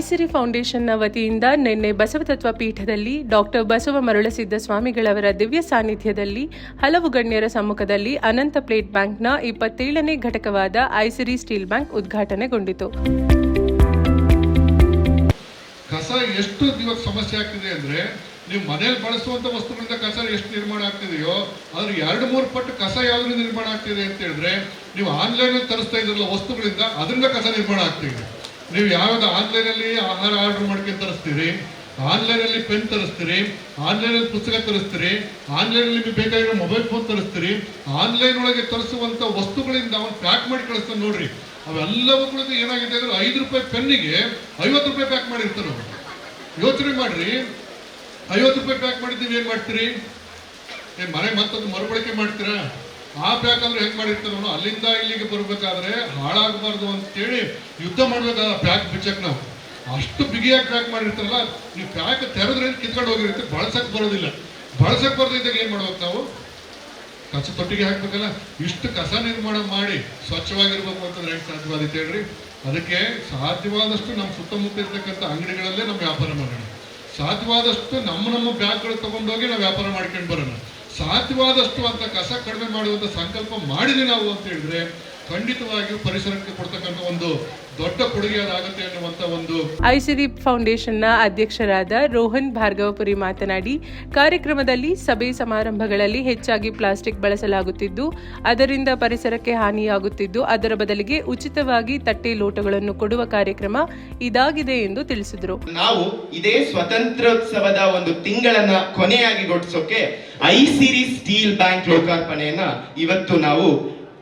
ಐಸಿರಿ ಫೌಂಡೇಶನ್ನ ವತಿಯಿಂದ ನಿನ್ನೆ ಬಸವತತ್ವ ಪೀಠದಲ್ಲಿ ಡಾಕ್ಟರ್ ಬಸವ ಮರುಳಸಿದ್ದ ಸ್ವಾಮಿಗಳವರ ದಿವ್ಯ ಸಾನ್ನಿಧ್ಯದಲ್ಲಿ ಹಲವು ಗಣ್ಯರ ಸಮ್ಮುಖದಲ್ಲಿ ಅನಂತ ಪ್ಲೇಟ್ ಬ್ಯಾಂಕ್ನ ಇಪ್ಪತ್ತೇಳನೇ ಘಟಕವಾದ ಐಸಿರಿ ಸ್ಟೀಲ್ ಬ್ಯಾಂಕ್ ಉದ್ಘಾಟನೆಗೊಂಡಿತು. ಕಸ ಎಷ್ಟು ದಿವಸ ಸಮಸ್ಯೆ ಆಗ್ತಿದೆ ಅಂದ್ರೆ ನೀವು ಮನೇಲಿ ಬಳಸುವಂತ ವಸ್ತುಗಳಿಂದ ಕಸ ಎಷ್ಟು ನಿರ್ಮಾಣ ಆಗ್ತಿದೆಯೋ ಅದ್ರ ಎರಡು ಮೂರು ಪಟ್ಟು ಕಸ ಯಾವ್ದ್ರಿಂದ ನಿರ್ಮಾಣ ಆಗ್ತಿದೆ ಅಂತ ಹೇಳಿದ್ರೆ ನೀವು ಆನ್ಲೈನ್ ತರಿಸ್ತಾ ಇದ್ರಲ್ಲ ವಸ್ತುಗಳಿಂದ ಅದರಿಂದ ಕಸ ನಿರ್ಮಾಣ ಆಗ್ತಿದೆ. ನೀವು ಯಾವ್ದು ಆನ್ಲೈನ್ ಅಲ್ಲಿ ಆಹಾರ ಆರ್ಡರ್ ಮಾಡ್ಕೊಂಡು ತರಿಸ್ತೀರಿ ಆನ್ಲೈನ್ ಅಲ್ಲಿ ಪೆನ್ ತರಿಸ್ತೀರಿ ಆನ್ಲೈನ್ ಅಲ್ಲಿ ಪುಸ್ತಕ ತರಿಸ್ತೀರಿ ಆನ್ಲೈನ್ ಅಲ್ಲಿ ನಿಮಗೆ ಬೇಕಾಗಿರೋ ಮೊಬೈಲ್ ಫೋನ್ ತರಿಸ್ತೀರಿ, ಆನ್ಲೈನ್ ಒಳಗೆ ತರಿಸುವಂತ ವಸ್ತುಗಳಿಂದ ಅವನು ಪ್ಯಾಕ್ ಮಾಡಿ ಕಳಿಸ್ತಾನೆ ನೋಡ್ರಿ. ಅವೆಲ್ಲವುಗಳಿಂದ ಏನಾಗಿದೆ ಅಂದ್ರೆ ಐದು ರೂಪಾಯಿ ಪೆನ್ನಿಗೆ ಐವತ್ತು ರೂಪಾಯಿ ಪ್ಯಾಕ್ ಮಾಡಿರ್ತಾನೆ ಅವರು. ಯೋಚನೆ ಮಾಡ್ರಿ. ಐವತ್ತು ರೂಪಾಯಿ ಪ್ಯಾಕ್ ಮಾಡಿದ್ದೀವಿ, ಏನ್ ಮಾಡ್ತೀರಿ? ಏನ್ ಮನೆ ಮತ್ತೊಂದು ಮರುಬಳಕೆ ಮಾಡ್ತೀರಾ? ಆ ಯಾಕಂದ್ರೆ ಹೆಂಗ್ ಮಾಡಿರ್ತಾರ ಅಲ್ಲಿಂದ ಇಲ್ಲಿಗೆ ಬರ್ಬೇಕಾದ್ರೆ ಹಾಳಾಗಬಾರ್ದು ಅಂತೇಳಿ ಯುದ್ಧ ಮಾಡ್ಬೇಕಾದ ಪ್ಯಾಕ್ ಬಿಚ್ಚಕ್ ನಾವು. ಅಷ್ಟು ಬಿಗಿಯಾಗಿ ಪ್ಯಾಕ್ ಮಾಡಿರ್ತಾರಲ್ಲ ನೀವು ಪ್ಯಾಕ್ ತೆರೆದ್ರೆ ಕಿತ್ಕೊಂಡು ಹೋಗಿರುತ್ತೆ? ಬಳಸಕ್ ಬರೋದಿಲ್ಲ. ಬಳಸಕ್ ಬರೋದಿದ್ದಾಗ ಏನ್ ಮಾಡ್ಬೇಕು ನಾವು? ಕಸ ತೊಟ್ಟಿಗೆ ಹಾಕ್ಬೇಕಲ್ಲ, ಇಷ್ಟು ಕಸ ನಿರ್ಮಾಣ ಮಾಡಿ ಸ್ವಚ್ಛವಾಗಿರ್ಬೇಕು ಅಂತಂದ್ರೆ ಹೆಂಗ್ ಸಾಧ್ಯವಾದೈತೆ ಹೇಳ್ರಿ? ಅದಕ್ಕೆ ಸಾಧ್ಯವಾದಷ್ಟು ನಮ್ಮ ಸುತ್ತಮುತ್ತ ಇರ್ತಕ್ಕಂಥ ಅಂಗಡಿಗಳಲ್ಲೇ ನಾವು ವ್ಯಾಪಾರ ಮಾಡೋಣ. ಸಾಧ್ಯವಾದಷ್ಟು ನಮ್ಮ ನಮ್ಮ ಬ್ಯಾಗ್ಗಳು ತಗೊಂಡೋಗಿ ನಾವು ವ್ಯಾಪಾರ ಮಾಡ್ಕೊಂಡು ಬರೋಣ. ಸಾಧ್ಯವಾದಷ್ಟು ಅಂತ ಕಸ ಕಡಿಮೆ ಮಾಡುವಂತ ಸಂಕಲ್ಪ ಮಾಡಿದೆ ನಾವು ಅಂತ ಹೇಳಿದ್ರೆ ಖಂಡಿತವಾಗಿಯೂ ಪರಿಸರಕ್ಕೆ ಕೊಡ್ತಕ್ಕಂಥ ಒಂದು ದೊಡ್ಡ ಕೊಡುಗೆ ಅದಾಗುತ್ತೆ ಅನ್ನುವಂತ ಒಂದು ಐಸಿದೀಪ್ ಫೌಂಡೇಶನ್ನ ಅಧ್ಯಕ್ಷರಾದ ರೋಹನ್ ಭಾರ್ಗವಪುರಿ ಮಾತನಾಡಿ ಕಾರ್ಯಕ್ರಮದಲ್ಲಿ ಸಭೆ ಸಮಾರಂಭಗಳಲ್ಲಿ ಹೆಚ್ಚಾಗಿ ಪ್ಲಾಸ್ಟಿಕ್ ಬಳಸಲಾಗುತ್ತಿದ್ದು ಅದರಿಂದ ಪರಿಸರಕ್ಕೆ ಹಾನಿಯಾಗುತ್ತಿದ್ದು ಅದರ ಬದಲಿಗೆ ಉಚಿತವಾಗಿ ತಟ್ಟೆ ಲೋಟಗಳನ್ನು ಕೊಡುವ ಕಾರ್ಯಕ್ರಮ ಇದಾಗಿದೆ ಎಂದು ತಿಳಿಸಿದರು. ನಾವು ಇದೇ ಸ್ವತಂತ್ರೋತ್ಸವದ ಒಂದು ತಿಂಗಳನ್ನ ಕೊನೆಯಾಗಿ ಗೊಳಿಸೋಕೆ ಐ ಸಿರೀಸ್ ಸ್ಟೀಲ್ ಬ್ಯಾಂಕ್ ಲೋಕಾರ್ಪಣೆಯನ್ನ ಇವತ್ತು ನಾವು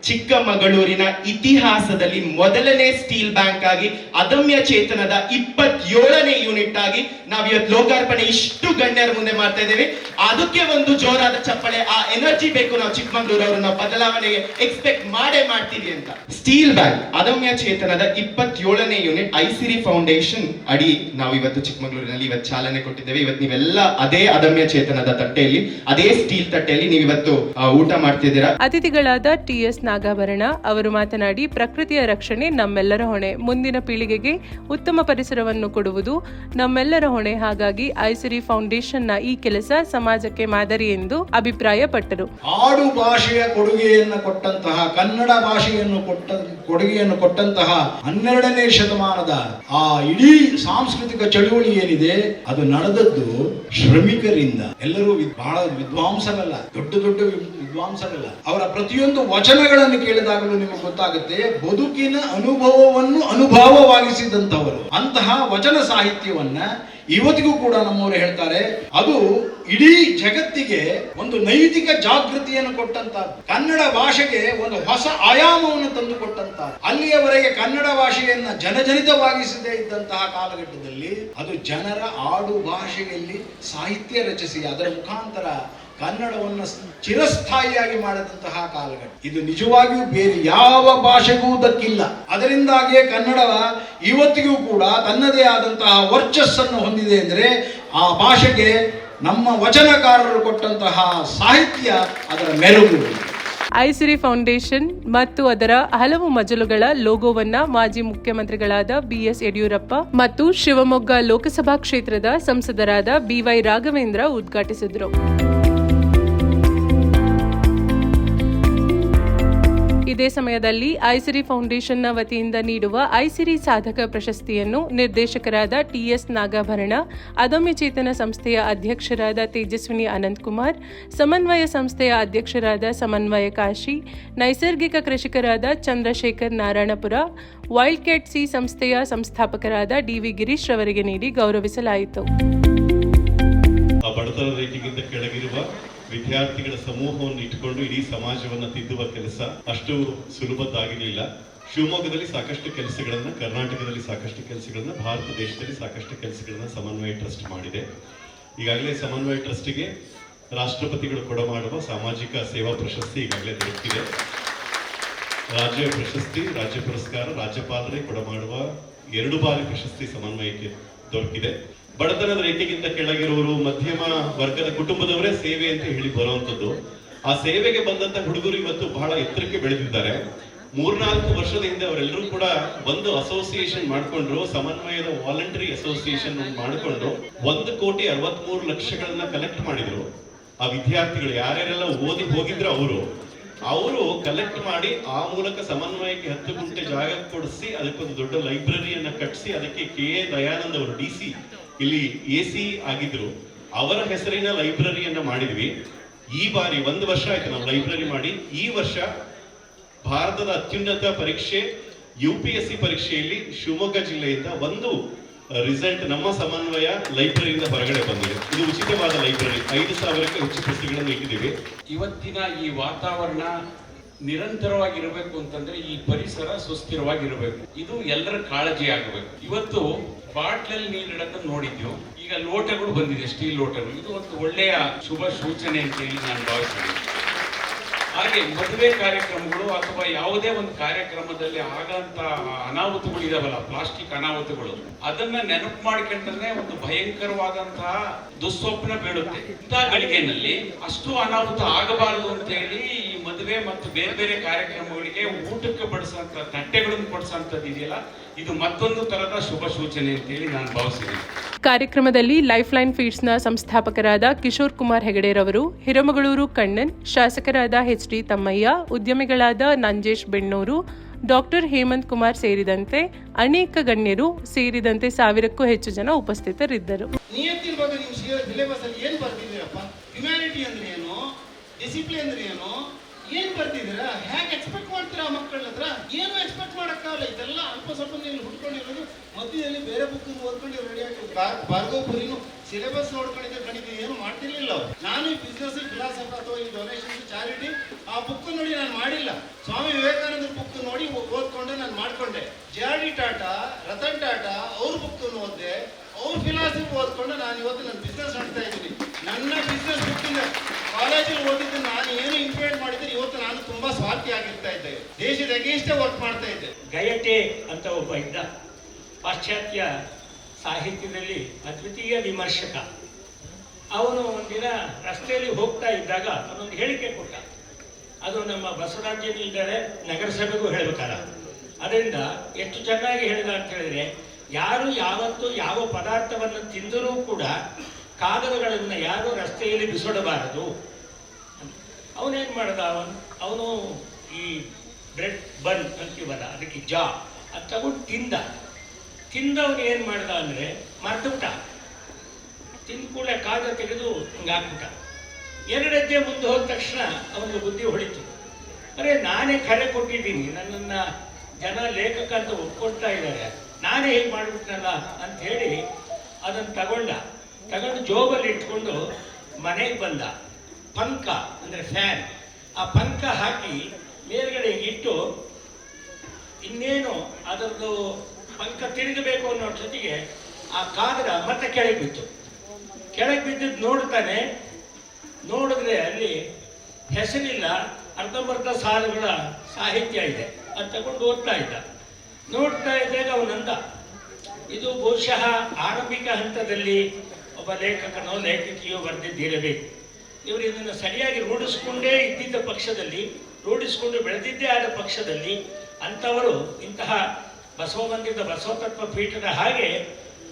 ಚಿಕ್ಕಮಗಳೂರಿನ ಇತಿಹಾಸದಲ್ಲಿ ಮೊದಲನೇ ಸ್ಟೀಲ್ ಬ್ಯಾಂಕ್ ಆಗಿ, ಅದಮ್ಯ ಚೇತನದ ಇಪ್ಪತ್ತೇಳನೇ ಯೂನಿಟ್ ಆಗಿ ನಾವು ಇವತ್ತು ಲೋಕಾರ್ಪಣೆ ಇಷ್ಟು ಗಣ್ಯರ ಮುಂದೆ ಮಾಡ್ತಾ ಇದ್ದೇವೆ. ಅದಕ್ಕೆ ಒಂದು ಜೋರಾದ ಚಪ್ಪಳೆ, ಆ ಎನರ್ಜಿ ಬೇಕು ನಾವು ಚಿಕ್ಕಮಗಳೂರು ಅವರನ್ನ ಬದಲಾವಣೆಗೆ ಎಕ್ಸ್ಪೆಕ್ಟ್ ಮಾಡೇ ಮಾಡ್ತೀವಿ ಅಂತ. ಸ್ಟೀಲ್ ಬ್ಯಾಂಕ್, ಅದಮ್ಯ ಚೇತನದ ಇಪ್ಪತ್ತೇಳನೇ ಯೂನಿಟ್, ಐಸಿರಿ ಫೌಂಡೇಶನ್ ಅಡಿ ನಾವು ಇವತ್ತು ಚಿಕ್ಕಮಗಳೂರಿನಲ್ಲಿ ಇವತ್ತು ಚಾಲನೆ ಕೊಟ್ಟಿದ್ದೇವೆ. ಇವತ್ತು ನೀವೆಲ್ಲ ಅದೇ ಅದಮ್ಯ ಚೇತನದ ತಟ್ಟೆಯಲ್ಲಿ, ಅದೇ ಸ್ಟೀಲ್ ತಟ್ಟೆಯಲ್ಲಿ ನೀವು ಇವತ್ತು ಊಟ ಮಾಡ್ತಿದ್ದೀರಾ? ಅತಿಥಿಗಳಾದ ಟಿಎಸ್ ನಾಗಾಭರಣ ಅವರು ಮಾತನಾಡಿ, ಪ್ರಕೃತಿಯ ರಕ್ಷಣೆ ನಮ್ಮೆಲ್ಲರ ಹೊಣೆ. ಮುಂದಿನ ಪೀಳಿಗೆಗೆ ಉತ್ತಮ ಪರಿಸರವನ್ನು ಕೊಡುವುದು ನಮ್ಮೆಲ್ಲರ ಹೊಣೆ. ಹಾಗಾಗಿ ಐಸಿರಿ ಫೌಂಡೇಶನ್ನ ಈ ಕೆಲಸ ಸಮಾಜಕ್ಕೆ ಮಾದರಿ ಎಂದು ಅಭಿಪ್ರಾಯಪಟ್ಟರು. ಆಡು ಭಾಷೆಯ ಕೊಡುಗೆಯನ್ನು ಕೊಟ್ಟಂತಹ, ಕನ್ನಡ ಭಾಷೆಯನ್ನು ಕೊಟ್ಟ, ಕೊಡುಗೆಯನ್ನು ಕೊಟ್ಟಂತಹ ಹನ್ನೆರಡನೇ ಶತಮಾನದ ಆ ಇಡೀ ಸಾಂಸ್ಕೃತಿಕ ಚಳುವಳಿ ಏನಿದೆ, ಅದು ನಡೆದದ್ದು ಶ್ರಮಿಕರಿಂದ. ಎಲ್ಲರೂ ಬಹಳ ವಿದ್ವಾಂಸರಲ್ಲ. ದೊಡ್ಡ ದೊಡ್ಡ ವಿದ್ವಾಂಸರಲ್ಲ. ಅವರ ಪ್ರತಿಯೊಂದು ವಚನಗಳನ್ನು ಕೇಳಿದಾಗಲೂ ನಿಮಗೆ ಗೊತ್ತಾಗುತ್ತೆ, ಬದುಕಿನ ಅನುಭವವನ್ನು ಅನುಭವವಾಗಿಸಿದಂತವರು ಅಂತಹ ವಚನ ಸಾಹಿತ್ಯವನ್ನ ಇವತ್ತಿಗೂ ಕೂಡ ನಮ್ಮವರು ಹೇಳ್ತಾರೆ, ಅದು ಇಡೀ ಜಗತ್ತಿಗೆ ಒಂದು ನೈತಿಕ ಜಾಗೃತಿಯನ್ನು ಕೊಟ್ಟಂತ ಕನ್ನಡ ಭಾಷೆಗೆ ಒಂದು ಹೊಸ ಆಯಾಮವನ್ನು ತಂದು ಕೊಟ್ಟಂತ ಅಲ್ಲಿಯವರೆಗೆ ಕನ್ನಡ ಭಾಷೆಯನ್ನ ಜನಜನಿತವಾಗಿಸದೇ ಇದ್ದಂತಹ ಕಾಲಘಟ್ಟದಲ್ಲಿ ಅದು ಜನರ ಆಡು ಭಾಷೆಯಲ್ಲಿ ಸಾಹಿತ್ಯ ರಚಿಸಿ, ಅದರ ಮುಖಾಂತರ ಕನ್ನಡವನ್ನು ಚಿರಸ್ಥಾಯಿಯಾಗಿ ಮಾಡಿದಂತಹ ಕಾಲಘಟ್ಟ. ಇದು ನಿಜವಾಗಿಯೂ ಬೇರೆ ಯಾವ ಭಾಷೆಗೂ ದಕ್ಕಿಲ್ಲ. ಅದರಿಂದಾಗಿಯೇ ಕನ್ನಡ ಇವತ್ತಿಗೂ ಕೂಡ ತನ್ನದೇ ಆದಂತಹ ವರ್ಚಸ್ಸನ್ನು ಹೊಂದಿದೆ ಅಂದರೆ ಆ ಭಾಷೆಗೆ ನಮ್ಮ ವಚನಕಾರರು ಕೊಟ್ಟಂತಹ ಸಾಹಿತ್ಯ ಅದರ ಮೆರುಗು. ಐಸಿರಿ ಫೌಂಡೇಶನ್ ಮತ್ತು ಅದರ ಹಲವು ಮಜಲುಗಳ ಲೋಗೋವನ್ನ ಮಾಜಿ ಮುಖ್ಯಮಂತ್ರಿಗಳಾದ ಬಿಎಸ್ ಯಡಿಯೂರಪ್ಪ ಮತ್ತು ಶಿವಮೊಗ್ಗ ಲೋಕಸಭಾ ಕ್ಷೇತ್ರದ ಸಂಸದರಾದ ಬಿವೈ ರಾಘವೇಂದ್ರ ಉದ್ಘಾಟಿಸಿದರು. ಇದೇ ಸಮಯದಲ್ಲಿ ಐಸಿರಿ ಫೌಂಡೇಶನ್ನ ವತಿಯಿಂದ ನೀಡುವ ಐಸಿರಿ ಸಾಧಕ ಪ್ರಶಸ್ತಿಯನ್ನು ನಿರ್ದೇಶಕರಾದ ಟಿಎಸ್ ನಾಗಾಭರಣ ಅದಮ್ಯ ಚೇತನ ಸಂಸ್ಥೆಯ ಅಧ್ಯಕ್ಷರಾದ ತೇಜಸ್ವಿನಿ ಅನಂತಕುಮಾರ್, ಸಮನ್ವಯ ಸಂಸ್ಥೆಯ ಅಧ್ಯಕ್ಷರಾದ ಸಮನ್ವಯ ಕಾಶಿ, ನೈಸರ್ಗಿಕ ಕೃಷಿಕರಾದ Chandrashekhar Narayanapura wild cat C ಸಂಸ್ಥೆಯ ಸಂಸ್ಥಾಪಕರಾದ ಡಿವಿ ಗಿರೀಶ್ ರವರಿಗೆ ನೀಡಿ ಗೌರವಿಸಲಾಯಿತು. ವಿದ್ಯಾರ್ಥಿಗಳ ಸಮೂಹವನ್ನು ಇಟ್ಟುಕೊಂಡು ಇಡೀ ಸಮಾಜವನ್ನು ತಿದ್ದುವ ಕೆಲಸ ಅಷ್ಟು ಸುಲಭದ್ದಾಗಿರಲಿಲ್ಲ. ಶಿವಮೊಗ್ಗದಲ್ಲಿ ಸಾಕಷ್ಟು ಕೆಲಸಗಳನ್ನು, ಕರ್ನಾಟಕದಲ್ಲಿ ಸಾಕಷ್ಟು ಕೆಲಸಗಳನ್ನು, ಭಾರತ ದೇಶದಲ್ಲಿ ಸಾಕಷ್ಟು ಕೆಲಸಗಳನ್ನು ಸಮನ್ವಯ ಟ್ರಸ್ಟ್ ಮಾಡಿದೆ. ಈಗಾಗಲೇ ಸಮನ್ವಯ ಟ್ರಸ್ಟ್ಗೆ ರಾಷ್ಟ್ರಪತಿಗಳು ಕೊಡಮಾಡುವ ಸಾಮಾಜಿಕ ಸೇವಾ ಪ್ರಶಸ್ತಿ ಈಗಾಗಲೇ ದೊರಕಿದೆ. ರಾಜ್ಯ ಪ್ರಶಸ್ತಿ, ರಾಜ್ಯ ಪುರಸ್ಕಾರ, ರಾಜ್ಯಪಾಲರೇ ಕೊಡಮಾಡುವ ಎರಡು ಬಾರಿ ಪ್ರಶಸ್ತಿ ಸಮನ್ವಯಕ್ಕೆ ದೊರಕಿದೆ. ಬಡತನದ ರೇಖೆಗಿಂತ ಕೆಳಗಿರೋರು ಮಧ್ಯಮ ವರ್ಗದ ಕುಟುಂಬದವರೇ ಸೇವೆ ಅಂತ ಹೇಳಿ ಬರುವಂತದ್ದು ಆ ಸೇವೆಗೆ ಬಂದಂತ ಹುಡುಗರು ಇವತ್ತು ಬಹಳ ಎತ್ತರಕ್ಕೆ ಬೆಳೆದಿದ್ದಾರೆ. ಮೂರ್ನಾಲ್ಕು ವರ್ಷದ ಹಿಂದೆ ಅವರೆಲ್ಲರೂ ಕೂಡ ಒಂದು ಅಸೋಸಿಯೇಷನ್ ಮಾಡ್ಕೊಂಡ್ರು, ಸಮನ್ವಯದ ವಾಲಂಟರಿ ಅಸೋಸಿಯೇಷನ್ ಮಾಡಿಕೊಂಡು ಒಂದು ಕೋಟಿ ಅರವತ್ಮೂರು ಲಕ್ಷಗಳನ್ನ ಕಲೆಕ್ಟ್ ಮಾಡಿದ್ರು. ಆ ವಿದ್ಯಾರ್ಥಿಗಳು ಯಾರ್ಯಾರೆಲ್ಲ ಓದಿ ಹೋಗಿದ್ರು ಅವರು ಅವರು ಕಲೆಕ್ಟ್ ಮಾಡಿ ಆ ಮೂಲಕ ಸಮನ್ವಯಕ್ಕೆ ಹತ್ತು ಗುಂಟೆ ಜಾಗ ಕೊಡಿಸಿ, ಅದಕ್ಕೊಂದು ದೊಡ್ಡ ಲೈಬ್ರರಿಯನ್ನ ಕಟ್ಟಿಸಿ ಅದಕ್ಕೆ ಕೆ ಎ ದಯಾನಂದ್ ಅವರು ಡಿ ಸಿ ಇಲ್ಲಿ ಎ ಸಿ ಆಗಿದ್ರು, ಅವರ ಹೆಸರಿನ ಲೈಬ್ರರಿಯನ್ನ ಮಾಡಿದ್ವಿ. ಈ ಬಾರಿ ಒಂದು ವರ್ಷ ಆಯ್ತು ನಾವು ಲೈಬ್ರರಿ ಮಾಡಿ. ಈ ವರ್ಷ ಭಾರತದ ಅತ್ಯುನ್ನತ ಪರೀಕ್ಷೆ ಯು ಪಿ ಎಸ್ ಸಿ ಪರೀಕ್ಷೆಯಲ್ಲಿ ಶಿವಮೊಗ್ಗ ಜಿಲ್ಲೆಯಿಂದ ಒಂದು ರಿಸಲ್ಟ್ ನಮ್ಮ ಸಮನ್ವಯ ಲೈಬ್ರರಿಯಿಂದ ಹೊರಗಡೆ ಬಂದಿದೆ. ಇದು ಉಚಿತವಾದ ಲೈಬ್ರರಿ. ಐದು ಸಾವಿರಕ್ಕೆ ಹೆಚ್ಚು ಪುಸ್ತಕಗಳನ್ನು ಇಟ್ಟಿದ್ದೀವಿ. ಇವತ್ತಿನ ಈ ವಾತಾವರಣ ನಿರಂತರವಾಗಿರಬೇಕು ಅಂತಂದ್ರೆ ಈ ಪರಿಸರ ಸುಸ್ಥಿರವಾಗಿರಬೇಕು. ಇದು ಎಲ್ಲರ ಕಾಳಜಿ ಆಗಬೇಕು. ಇವತ್ತು ಬಾಟ್ಲಲ್ಲಿ ನೀರಿಡೋದನ್ನ ನೋಡಿದ್ಯೋ, ಈಗ ಲೋಟಗಳು ಬಂದಿದೆ, ಸ್ಟೀಲ್ ಲೋಟಗಳು. ಇದು ಒಂದು ಒಳ್ಳೆಯ ಶುಭ ಸೂಚನೆ ಅಂತ ಹೇಳಿ ನಾನು ಭಾವಿಸ್ತೀನಿ. ಹಾಗೆ ಮದುವೆ ಕಾರ್ಯಕ್ರಮಗಳು ಅಥವಾ ಯಾವುದೇ ಒಂದು ಕಾರ್ಯಕ್ರಮದಲ್ಲಿ ಆಗಂತ ಅನಾಹುತಗಳು ಇದಾವಲ್ಲ ಪ್ಲಾಸ್ಟಿಕ್ ಅನಾಹುತಗಳು, ಅದನ್ನ ನೆನಪು ಮಾಡ್ಕೊಂಡ್ರೆ ಒಂದು ಭಯಂಕರವಾದಂತಹ ದುಸ್ವಪ್ನ ಬೀಳುತ್ತೆ. ಇಂತಹ ಗಳಿಗೆನಲ್ಲಿ ಅಷ್ಟು ಅನಾಹುತ ಆಗಬಾರದು ಅಂತ ಹೇಳಿ ಈ ಮದುವೆ ಮತ್ತು ಬೇರೆ ಬೇರೆ ಕಾರ್ಯಕ್ರಮಗಳಿಗೆ ಊಟಕ್ಕೆ ಬಡಿಸಂತ ತಟ್ಟೆಗಳನ್ನು ಕೊಡಿಸಂತದ್ದು ಇದೆಯಲ್ಲ, ಇದು ಮತ್ತೊಂದು ತರದ ಶುಭ ಸೂಚನೆ ಅಂತ ಹೇಳಿ ನಾನು ಭಾವಿಸಿದ್ದೀನಿ ಕಾರ್ಯಕ್ರಮದಲ್ಲಿ ಲೈಫ್ ಲೈನ್ ಫೀಡ್ಸ್ನ ಸಂಸ್ಥಾಪಕರಾದ ಕಿಶೋರ್ ಕುಮಾರ್ ಹೆಗಡೆರವರು, ಹಿರಮಗಳೂರು ಕಣ್ಣನ್, ಶಾಸಕರಾದ ಎಚ್ ಡಿ ತಮ್ಮಯ್ಯ, ಉದ್ಯಮಿಗಳಾದ ನಂಜೇಶ್ ಬೆಣ್ಣೂರು, ಡಾಕ್ಟರ್ ಹೇಮಂತ್ ಕುಮಾರ್ ಸೇರಿದಂತೆ ಅನೇಕ ಗಣ್ಯರು ಸೇರಿದಂತೆ ಸಾವಿರಕ್ಕೂ ಹೆಚ್ಚು ಜನ ಉಪಸ್ಥಿತರಿದ್ದರು. ಏನು ಮಕ್ಕಳ ಹತ್ರ ಏನು ಎಕ್ಸ್ಪೆಕ್ಟ್ ಮಾಡೋಕ್ಕಾಗಲ್ಲ. ಇದೆಲ್ಲ ಅಲ್ಪ ಸ್ವಲ್ಪ ನೀವು ಹುಡ್ಕೊಂಡಿರೋದು, ಮಧ್ಯದಲ್ಲಿ ಬೇರೆ ಬುಕ್ ಓದ್ಕೊಂಡು ರೆಡಿ ಆಗಿ ಭಾರ್ಗವ ಪುರಿನು ಸಿಲೆಬಸ್ ನೋಡ್ಕೊಂಡಿದ್ದೆ ಕಣಿತ ಏನು ಮಾಡ್ತಿರ್ಲಿಲ್ಲ ಅವ್ರು. ನಾನು ಈ ಬಿಸ್ನೆಸ್ ಫಿಲಾಸಫರ್ ಅಥವಾ ಈ ಡೊನೇಷನ್ ಚಾರಿಟಿ ಆ ಬುಕ್ ನೋಡಿ ನಾನು ಮಾಡಿಲ್ಲ. ಸ್ವಾಮಿ ವಿವೇಕಾನಂದರ ಬುಕ್ ನೋಡಿ ಓದ್ಕೊಂಡೆ, ನಾನು ಮಾಡ್ಕೊಂಡೆ. J R D Tata, Ratan Tata, ಅವ್ರ ಬುಕ್ ಓದಿದೆ. ಅವ್ರ ಫಿಲಾಸಫಿ ಓದ್ಕೊಂಡು ನಾನು ಇವತ್ತು ನನ್ನ ಬಿಸ್ನೆಸ್ ಮಾಡ್ತಾ ಇದ್ದೀನಿ. ನನ್ನ ಬಿಸ್ನೆಸ್ ಬುಕ್ಕಿಂದ ಕಾಲೇಜಲ್ಲಿ ಓದಿದ್ದು ನಾನು ಏನು ಇಂಪ್ಲಿಮೆಂಟ್ ಮಾಡಿದ್ರೆ ಇವತ್ತು ನಾನು ತುಂಬಾ ಸ್ವಾರ್ಥಿ ಆಗಿರ್ತಾ ಇದ್ದೆ. ದೇಶದ ಅಗೇನ್ಸ್ಟೇ ವರ್ಕ್ ಮಾಡ್ತಾ ಇದ್ದೆ. ಗಯಟೆ ಅಂತ ಒಬ್ಬ ಇದ್ದ. ಪಾಶ್ಚಾತ್ಯ ಸಾಹಿತ್ಯದಲ್ಲಿ ಅದ್ವಿತೀಯ ವಿಮರ್ಶಕ. ಅವನು ಒಂದಿನ ರಸ್ತೆಯಲ್ಲಿ ಹೋಗ್ತಾ ಇದ್ದಾಗ ಅವನೊಂದು ಹೇಳಿಕೆ ಕೊಟ್ಟ. ಅದು ನಮ್ಮ ಬಸವರಾಜ್ಯ ಇದ್ದಾರೆ, ನಗರಸಭೆಗೂ ಹೇಳಬೇಕಲ್ಲ ಅದರಿಂದ ಎಷ್ಟು ಚೆನ್ನಾಗಿ ಹೇಳಿದ ಅಂತ ಹೇಳಿದ್ರೆ, ಯಾರು ಯಾವತ್ತು ಯಾವ ಪದಾರ್ಥವನ್ನು ತಿಂದರೂ ಕೂಡ ಕಾಗದಗಳನ್ನು ಯಾರೂ ರಸ್ತೆಯಲ್ಲಿ ಬಿಸಾಡಬಾರದು. ಅವನೇನು ಮಾಡ್ದ? ಅವನು ಅವನು ಈ ಬ್ರೆಡ್ ಬನ್ ಅಂತೀವಲ್ಲ, ಅದಕ್ಕೆ ಜಾ ಅದು ತಗೊಂಡು ತಿಂದ. ತಿಂದವನು ಏನು ಮಾಡ್ದ ಅಂದರೆ ಮರ್ತುಬಿಟ್ಟ ತಿಂದ ಕೂಡಲೇ ಕಾಗದ ತೆಗೆದು ಹಿಂಗೆ ಹಾಕ್ಬಿಟ್ಟ. ಎರಡದ್ದೇ ಮುಂದೆ ಹೋದ ತಕ್ಷಣ ಅವನಿಗೆ ಬುದ್ಧಿ ಹೊಳಿತು. ಅರೆ, ನಾನೇ ಕರೆ ಕೊಟ್ಟಿದ್ದೀನಿ, ನನ್ನನ್ನು ಜನ ಲೇಖಕ ಅಂತ ಒಪ್ಕೊಳ್ತಾ ಇದ್ದಾರೆ. ನಾನೇ ಹೇಗೆ ಮಾಡಿಬಿಟ್ನಲ್ಲ ಅಂತ ಹೇಳಿ ಅದನ್ನು ತಗೊಂಡ. ತಗೊಂಡು ಜೋಬಲ್ಲಿ ಇಟ್ಕೊಂಡು ಮನೆಗೆ ಬಂದ. ಪಂಕ, ಅಂದರೆ ಫ್ಯಾನ್ ಆ ಪಂಕ ಹಾಕಿ ಮೇಲ್ಗಡೆ ಇಟ್ಟು ಇನ್ನೇನು ಅದರದ್ದು ಪಂಕ ತಿರುಗಬೇಕು ಅನ್ನೋ ಜೊತೆಗೆ ಆ ಕಾಗದ ಮತ್ತೆ ಕೆಳಗೆ ಬಿತ್ತು. ಕೆಳಗೆ ಬಿದ್ದದ್ದು ನೋಡ್ತಾನೆ. ನೋಡಿದ್ರೆ ಅಲ್ಲಿ ಹೆಸರಿಲ್ಲ, ಅರ್ಧಂಬರ್ಧ ಸಾಲುಗಳ ಸಾಹಿತ್ಯ ಇದೆ. ಅದು ತಗೊಂಡು ಓದ್ತಾ ಇದ್ದ. ನೋಡ್ತಾ ಇದ್ದಾಗ ಅವನಂದ, ಇದು ಬಹುಶಃ ಆರಂಭಿಕ ಹಂತದಲ್ಲಿ ಒಬ್ಬ ಲೇಖಕನೋ ಲೇಖಕಿಯೋ ಬರೆದಿದ್ದಿರಬೇಕು. ಇವರು ಇದನ್ನು ಸರಿಯಾಗಿ ರೂಢಿಸ್ಕೊಂಡೇ ಇದ್ದಿದ್ದ ಪಕ್ಷದಲ್ಲಿ, ರೂಢಿಸ್ಕೊಂಡು ಬೆಳೆದಿದ್ದೇ ಆದ ಪಕ್ಷದಲ್ಲಿ ಅಂಥವರು ಇಂತಹ ಬಸವ ಬಂದಿದ್ದ ಬಸವತತ್ವ ಪೀಠದ ಹಾಗೆ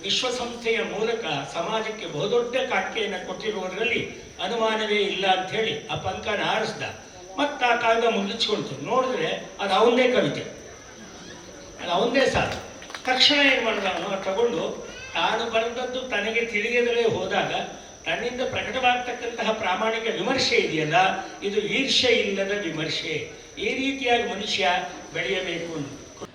ವಿಶ್ವಸಂಸ್ಥೆಯ ಮೂಲಕ ಸಮಾಜಕ್ಕೆ ಬಹುದೊಡ್ಡ ಕಾಟಿಕೆಯನ್ನು ಕೊಟ್ಟಿರುವುದರಲ್ಲಿ ಅನುಮಾನವೇ ಇಲ್ಲ ಅಂತ ಹೇಳಿ ಆ ಪಂಕನ ಆರಿಸ್ದ. ಮತ್ತು ಆ ಕಾಗದ ಮುಗಿಸ್ಕೊಳ್ತು ನೋಡಿದ್ರೆ ಅದು ಅವಂದೇ ಕವಿತೆ. ಅದು ಅವನದೇ ಸಾಧು ತಕ್ಷಣ ಏನು ಮಾಡಿದ ಅವನು? ತಗೊಂಡು ತಾನು ಬರೆದದ್ದು ತನಗೆ ತಿಳಿಯದಲೇ ಹೋದಾಗ ತನ್ನಿಂದ ಪ್ರಕಟವಾಗ್ತಕ್ಕಂತಹ ಪ್ರಾಮಾಣಿಕ ವಿಮರ್ಶೆ ಇದೆಯಲ್ಲ, ಇದು ಈರ್ಷೆ ಇಲ್ಲದ ವಿಮರ್ಶೆ. ಈ ರೀತಿಯಾಗಿ ಮನುಷ್ಯ ಬೆಳೆಯಬೇಕು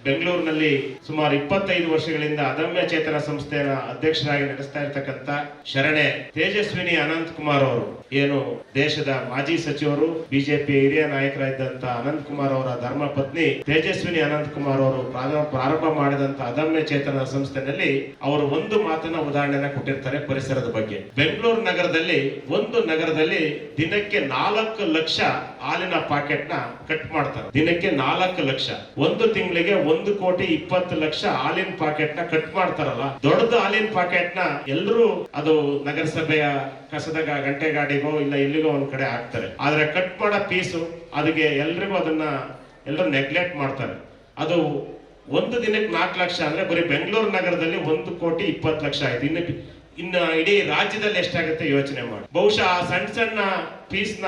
ಬೆಂಗಳೂರಿನಲ್ಲಿ ಸುಮಾರು ಇಪ್ಪತ್ತೈದು ವರ್ಷಗಳಿಂದ ಅದಮ್ಯ ಚೇತನ ಸಂಸ್ಥೆಯ ಅಧ್ಯಕ್ಷರಾಗಿ ನಡೆಸ್ತಾ ಇರ್ತಕ್ಕಂಥ ಶರಣೆ ತೇಜಸ್ವಿನಿ ಅನಂತ್ ಕುಮಾರ್ ಅವರು. ಏನು ದೇಶದ ಮಾಜಿ ಸಚಿವರು ಬಿಜೆಪಿ ಹಿರಿಯ ನಾಯಕರಾಗಿದ್ದಂತ ಅನಂತ್ ಕುಮಾರ್ ಅವರ ಧರ್ಮ ಪತ್ನಿ ತೇಜಸ್ವಿನಿ ಅನಂತ್ ಕುಮಾರ್ ಅವರು ಪ್ರಾರಂಭ ಮಾಡಿದಂತ ಅದಮ್ಯ ಚೇತನ ಸಂಸ್ಥೆನಲ್ಲಿ ಅವರು ಒಂದು ಮಾತನ್ನ ಉದಾಹರಣೆನ ಕೊಟ್ಟಿರ್ತಾರೆ ಪರಿಸರದ ಬಗ್ಗೆ. ಬೆಂಗಳೂರು ನಗರದಲ್ಲಿ ಒಂದು ನಗರದಲ್ಲಿ ದಿನಕ್ಕೆ ನಾಲ್ಕು ಲಕ್ಷ ಹಾಲಿನ ಪಾಕೆಟ್ನ ಕಟ್ ಮಾಡ್ತಾರೆ. ದಿನಕ್ಕೆ ನಾಲ್ಕು ಲಕ್ಷ. ಒಂದು ತಿಂಗಳಿಗೆ ಒಂದು ಕೋಟಿ ಇಪ್ಪತ್ತು ಲಕ್ಷ ಹಾಲಿನ ಪಾಕೆಟ್ನ ಕಟ್ ಮಾಡ್ತಾರಲ್ಲ. ದೊಡ್ಡದು ಹಾಲಿನ ಪಾಕೆಟ್ನ ಎಲ್ಲರೂ ಅದು ನಗರಸಭೆಯ ಕಸದ ಗಾ- ಗಾಡಿಗೋ ಇಲ್ಲ ಎಲ್ಲಿಗೋ ಒಂದ್ ಕಡೆ ಹಾಕ್ತಾರೆ. ಆದ್ರೆ ಕಟ್ ಮಾಡೋ ಪೀಸು ಅದಕ್ಕೆ ಎಲ್ರಿಗೂ ಅದನ್ನ ಎಲ್ಲರೂ ನೆಗ್ಲೆಕ್ಟ್ ಮಾಡ್ತಾರೆ. ಅದು ಒಂದು ದಿನಕ್ಕೆ ನಾಲ್ಕು ಲಕ್ಷ ಅಂದ್ರೆ ಬರೀ ಬೆಂಗಳೂರು ನಗರದಲ್ಲಿ ಒಂದು ಕೋಟಿ ಇಪ್ಪತ್ತು ಲಕ್ಷ ಆಯ್ತು. ಇನ್ನು ಇನ್ನು ಇಡೀ ರಾಜ್ಯದಲ್ಲಿ ಎಷ್ಟಾಗುತ್ತೆ ಯೋಚನೆ ಮಾಡಿ. ಬಹುಶಃ ಆ ಸಣ್ಣ ಸಣ್ಣ ಪೀಸ್ನ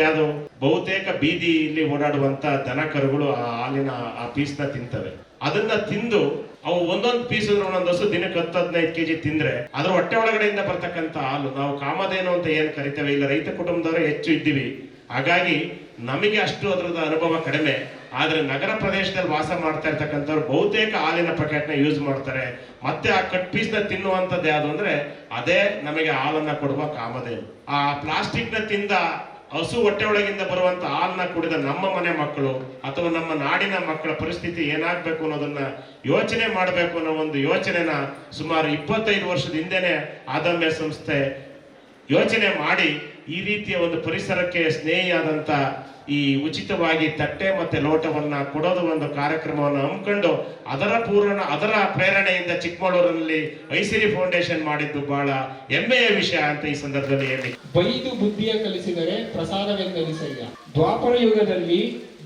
ಯಾವುದು ಬಹುತೇಕ ಬೀದಿಯಲ್ಲಿ ಓಡಾಡುವಂತ ದನ ಕರುಗಳು ಆ ಹಾಲಿನ ಆ ಪೀಸ್ನ ತಿಂತವೆ. ಅದನ್ನ ತಿಂದು ಅವು ಒಂದೊಂದು ಪೀಸ್ ಅಂದ್ರೆ ಒಂದೊಂದು ಹಸು ದಿನಕ್ಕೆ ಹತ್ತು, ಹದಿನೈದು ಕೆಜಿ ತಿಂದ್ರೆ ಅದ್ರ ಹೊಟ್ಟೆ ಒಳಗಡೆಯಿಂದ ಬರ್ತಕ್ಕಂಥ ಹಾಲು ನಾವು ಕಾಮಧೇನು ಅಂತ ಏನು ಕರಿತೇವೆ? ಇಲ್ಲ, ರೈತ ಕುಟುಂಬದವರು ಹೆಚ್ಚು ಇದ್ದೀವಿ. ಹಾಗಾಗಿ ನಮಗೆ ಅಷ್ಟು ಅದರದ ಅನುಭವ ಕಡಿಮೆ. ಆದರೆ ನಗರ ಪ್ರದೇಶದಲ್ಲಿ ವಾಸ ಮಾಡ್ತಾ ಇರ್ತಕ್ಕಂಥವ್ರು ಬಹುತೇಕ ಹಾಲಿನ ಪ್ಯಾಕೆಟ್ನ ಯೂಸ್ ಮಾಡ್ತಾರೆ. ಮತ್ತೆ ಆ ಕಟ್ ಪೀಸ್ನ ತಿನ್ನುವಂಥದ್ದು ಯಾವುದು ಅಂದ್ರೆ, ಅದೇ ನಮಗೆ ಹಾಲನ್ನ ಕೊಡುವ ಕಾಮಧೇನು. ಆ ಪ್ಲಾಸ್ಟಿಕ್ನ ತಿಂದ ಹಸು ಹೊಟ್ಟೆ ಒಳಗಿಂದ ಬರುವಂತ ಹಾಲನ್ನ ಕುಡಿದ ನಮ್ಮ ಮನೆ ಮಕ್ಕಳು ಅಥವಾ ನಮ್ಮ ನಾಡಿನ ಮಕ್ಕಳ ಪರಿಸ್ಥಿತಿ ಏನಾಗ್ಬೇಕು ಅನ್ನೋದನ್ನ ಯೋಚನೆ ಮಾಡಬೇಕು ಅನ್ನೋ ಒಂದು ಯೋಚನೆನ ಸುಮಾರು ಇಪ್ಪತ್ತೈದು ವರ್ಷದ ಹಿಂದೆನೆ ಆದಮ್ಯ ಸಂಸ್ಥೆ ಯೋಚನೆ ಮಾಡಿ ಈ ರೀತಿಯ ಒಂದು ಪರಿಸರಕ್ಕೆ ಸ್ನೇಹಿಯಾದಂಥ ಈ ಉಚಿತವಾಗಿ ತಟ್ಟೆ ಮತ್ತೆ ಲೋಟವನ್ನ ಕೊಡೋದು ಒಂದು ಕಾರ್ಯಕ್ರಮವನ್ನು ಹಮ್ಮಿಕೊಂಡು ಅದರ ಪೂರ್ಣ, ಅದರ ಪ್ರೇರಣೆಯಿಂದ ಚಿಕ್ಕಮಗಳೂರಿನಲ್ಲಿ ಐಸಿರಿ ಫೌಂಡೇಶನ್ ಮಾಡಿದ್ದು ಬಹಳ ಹೆಮ್ಮೆಯ ವಿಷಯ ಅಂತ ಈ ಸಂದರ್ಭದಲ್ಲಿ ಹೇಳಿ. ಬೈದು ಬುದ್ಧಿಯ ಕಲಿಸಿದರೆ ಪ್ರಸಾದವೆಂದೆನಿಸಯ್ಯ ದ್ವಾಪರ ಯುಗದಲ್ಲಿ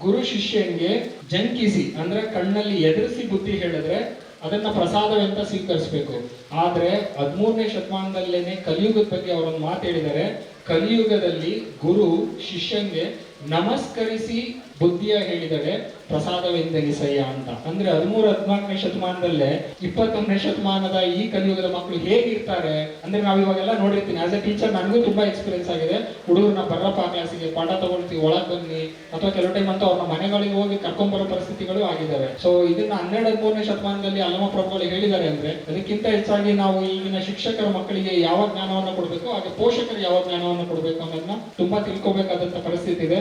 ಗುರು ಶಿಷ್ಯನ್ಗೆ ಜಂಕಿಸಿ, ಅಂದ್ರೆ ಕಣ್ಣಲ್ಲಿ ಎದುರಿಸಿ ಬುದ್ಧಿ ಹೇಳಿದ್ರೆ ಅದನ್ನ ಪ್ರಸಾದವೆಂತ ಸ್ವೀಕರಿಸಬೇಕು. ಆದ್ರೆ ಹದಿಮೂರನೇ ಶತಮಾನದಲ್ಲೇನೆ ಕಲಿಯುಗದ ಬಗ್ಗೆ ಅವರೊಂದು ಮಾತು ಹೇಳಿದ್ದಾರೆ. ಕಲಿಯುಗದಲ್ಲಿ ಗುರು ಶಿಷ್ಯನ್ಗೆ ನಮಸ್ಕರಿಸಿ ಬುದ್ಧಿಯ ಹೇಳಿದರೆ ಪ್ರಸಾದವೆಂದೆನಿಸಯ್ಯ ಅಂತ. ಅಂದ್ರೆ ಹದಿಮೂರು, ಹದಿನಾಲ್ಕನೇ ಶತಮಾನದಲ್ಲೇ, ಇಪ್ಪತ್ತೊಂದನೇ ಶತಮಾನದ ಈ ಕಲಿಯುಗದ ಮಕ್ಕಳು ಹೇಗಿರ್ತಾರೆ ಅಂದ್ರೆ ನಾವ್ ಇವಾಗೆಲ್ಲ ನೋಡಿರ್ತೀನಿ. ಆಸ್ ಎ ಟೀಚರ್ ನನಗೂ ತುಂಬಾ ಎಕ್ಸ್ಪೀರಿಯನ್ಸ್ ಆಗಿದೆ. ಹುಡುಗರನ್ನ ಬರ್ರಪ್ಪ ಕ್ಲಾಸಿಗೆ, ಪಾಠ ತಗೊಳ್ತೀವಿ, ಒಳಗ್ ಬನ್ನಿ. ಅಥವಾ ಕೆಲವು ಟೈಮ್ ಅಂತ ಅವ್ರನ್ನ ಮನೆಗಳಿಗೆ ಹೋಗಿ ಕರ್ಕೊಂಡ್ಬರೋ ಪರಿಸ್ಥಿತಿಗಳು ಆಗಿದ್ದಾವೆ ಸೊ ಇದನ್ನ ಹನ್ನೆರಡು, ಹದಿಮೂರನೇ ಶತಮಾನದಲ್ಲಿ ಅಲ್ಲಮ ಪ್ರಭುಗಳು ಹೇಳಿದ್ದಾರೆ ಅಂದ್ರೆ, ಅದಕ್ಕಿಂತ ಹೆಚ್ಚಾಗಿ ನಾವು ಇಲ್ಲಿನ ಶಿಕ್ಷಕರ ಮಕ್ಕಳಿಗೆ ಯಾವ ಜ್ಞಾನವನ್ನ ಕೊಡಬೇಕು, ಹಾಗೆ ಪೋಷಕರು ಯಾವ ಜ್ಞಾನವನ್ನ ಕೊಡಬೇಕು ಅನ್ನೋದನ್ನ ತುಂಬಾ ತಿಳ್ಕೊಬೇಕಾದಂತ ಪರಿಸ್ಥಿತಿ ಇದೆ.